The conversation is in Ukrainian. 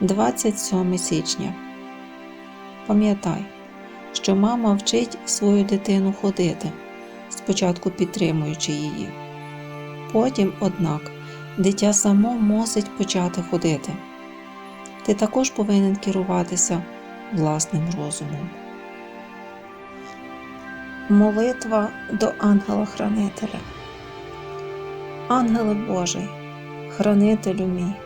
27 січня. Пам'ятай, що мама вчить свою дитину ходити, спочатку підтримуючи її. Потім, однак, дитя само мусить почати ходити. Ти також повинен керуватися власним розумом. Молитва до ангела-хранителя. Ангеле Божий, хранителю мій,